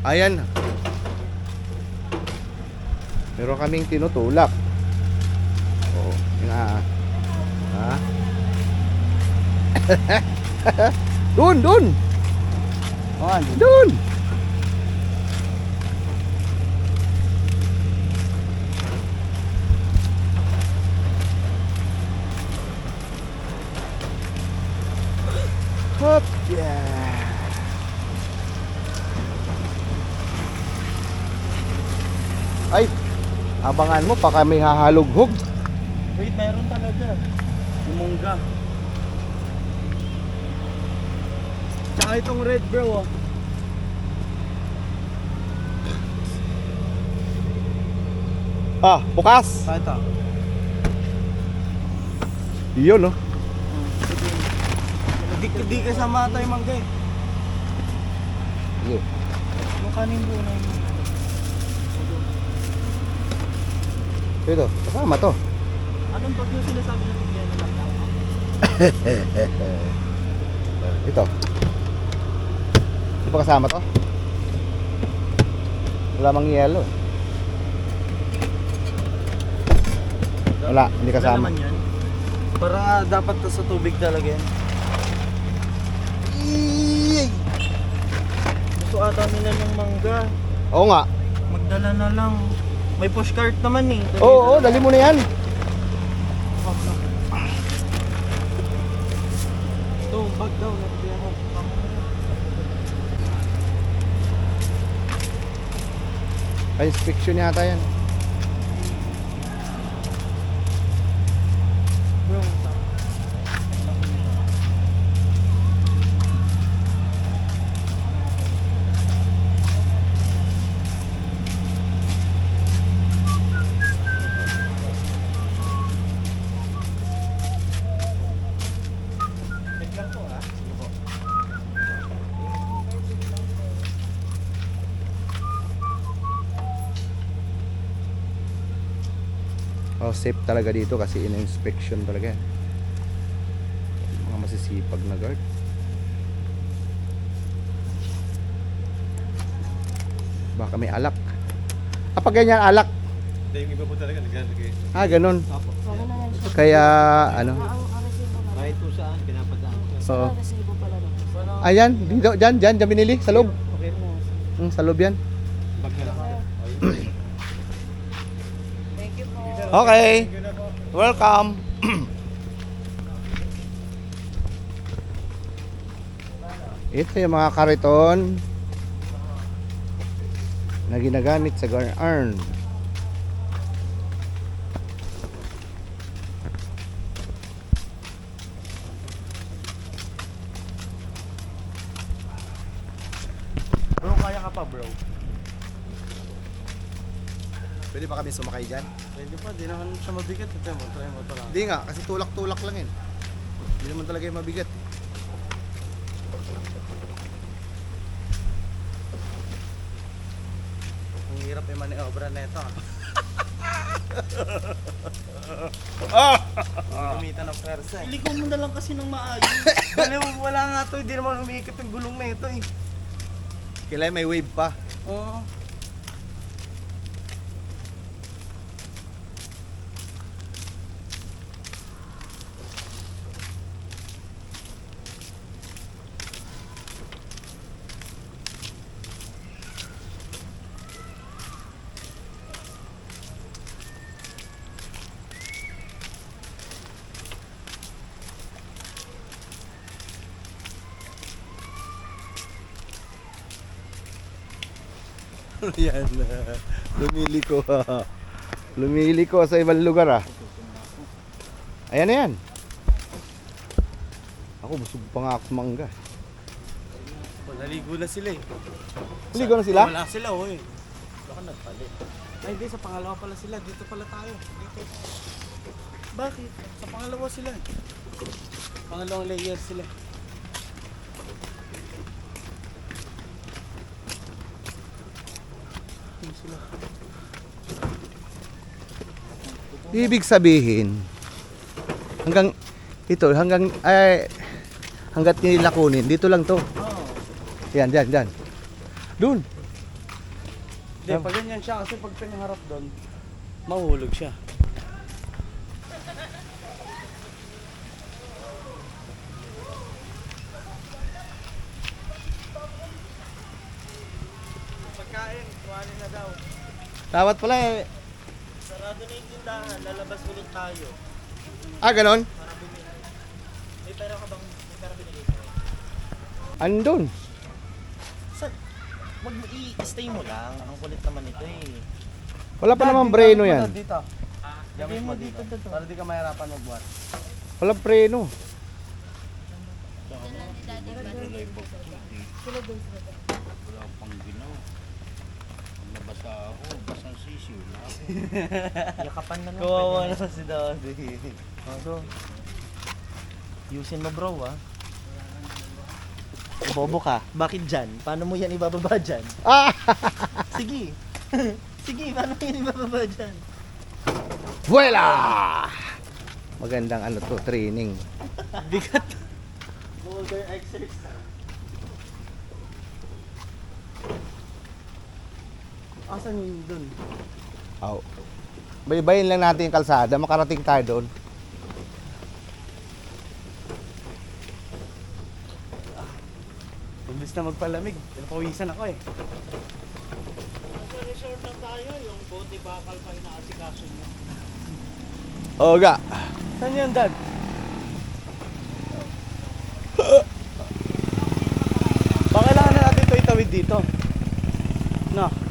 Ayan. Meron kaming tinutulak. Oo. Yung ah. Ha? dun, dun. Oh. Dun. Hop, yeah. Ay, abangan mo, baka may hahalughog. Wait, meron talaga. Umungga. Tsaka itong red bro, oh. Ah, bukas. Ah, ito. Yun, no? Di, di kasama tayo mangga eh. Sige. Yung kanin doon Ito, kasama to. Anong pag yung sinasabi ng bigyan lang tao? Ito. Di ba kasama to? Wala mang yelo. Wala, hindi kasama. Wala naman yan. Para dapat to sa tubig talaga yan. Gusto ata nila ng mangga. Oo nga. Magdala na lang. May pushcart naman eh. Oo, oo, dali mo na yan. Ito, bag daw. Ay, inspection yata yan. Oh, safe talaga dito kasi in-inspection talaga. Mga masisipag na guard. Baka may alak. Ah, pag ganyan alak. Hindi, yung iba po talaga naglalagay. Ah, ganun. Kaya, ano. Kahit kung saan, pinapadaan na. Ayan, dito, dyan, dyan, dyan binili, sa loob. Okay. Mm, sa loob yan. Bag na lang. Thank you po. Okay. Welcome. Ito yung mga kariton na ginagamit sa garn. Bro, kaya ka pa bro. Pwede ba kami sumakay dyan? Pwede pa, di naman siya mabigat. Ito mo, try mo ito lang. Hindi nga, kasi tulak-tulak lang yun. Hindi naman talaga yung mabigat. Ang hirap yung maniobra na ito. Gamitan ng persa eh. Iliko mo na lang kasi ng maayos. Dali mo, wala nga to. Hindi naman umiikot yung gulong na ito eh. Kailangan may wave pa. Oo. Yan. Lumili ko. Lumili ko sa ibang lugar ah. Ayan na yan. Ako, busog pa nga ako sa mangga. Naligo na sila eh. Ligo na sila? Wala sila oh eh. Baka nagpalit. Ay hindi, sa pangalawa pala sila. Dito pala tayo. Dito. Bakit? Sa pangalawa sila. Pangalawang layer sila. Yun sila. Ibig sabihin, hanggang ito, hanggang, ay, hanggat nila dito lang to. Yan, dyan, dyan. Doon. Hindi, pag ganyan siya kasi pag pinaharap doon, mahulog siya. Pagkain, kuhanin na daw. Dapat pala eh. Sarado na yung tindahan, lalabas ulit tayo. Ah, ganon? Para bumili. May pera ka bang, may pera binigay ko? Andun. Sa, wag mo i-stay mo lang. Ang kulit naman ito eh. Wala pa naman breno yan. Dito. Lagay mo dito, dito. Para di ka mahirapan magbuhat. Wala preno. Sila dun sila. Wala pang ginaw. Pag nabasa ako, basang sisiw na ako. Yakapan na lang. Kawawa na si Daddy. Ano? Yusin mo bro ah. Bobo ka. Bakit dyan? Paano mo yan ibababa dyan? Ah! Sige. Sige, paano mo yan ibababa dyan? Vuela! Magandang ano to, training. Bigat. Boulder exercise. Asan yung dun? Aw. Baybayin lang natin yung kalsada, makarating tayo doon. Imbis na magpalamig, pawisan ako eh. Oga. Saan yun, Dad? Baka kailangan na natin ito itawid dito. No.